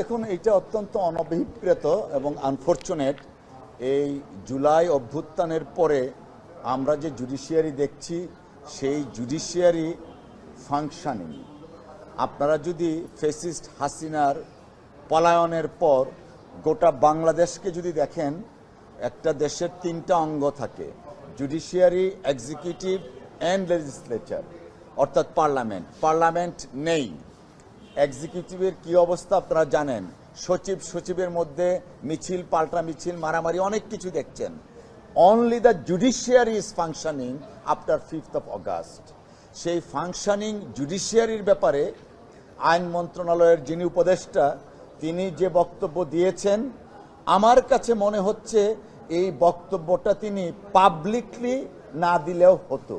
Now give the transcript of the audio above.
দেখুন এটা অত্যন্ত অনভিপ্রেত এবং আনফর্চুনেট এই জুলাই অভ্যুত্থানের পরে আমরা যে জুডিশিয়ারি দেখছি, সেই জুডিশিয়ারি ফাংশনিং আপনারা যদি ফেসিস্ট হাসিনার পলায়নের পর গোটা বাংলাদেশকে যদি দেখেন, একটা দেশের তিনটা অঙ্গ থাকে জুডিশিয়ারি এক্সিকিউটিভ অ্যান্ড লেজিসলেচার অর্থাৎ পার্লামেন্ট। পার্লামেন্ট নেই। এক্সিকিউটিভের কি অবস্থা আপনারা জানেন? সচিব সচিবের মধ্যে মিছিল, পাল্টা মিছিল, মারামারি অনেক কিছু দেখছেন। Only the judiciary is functioning after fifth of August সেই ফাংশনিং জুডিশিয়ারির ব্যাপারে আইন মন্ত্রণালয়ের যিনি উপদেষ্টা, তিনি যে বক্তব্য দিয়েছেন, আমার কাছে মনে হচ্ছে এই বক্তব্যটা তিনি পাবলিকলি না দিলেও হতো।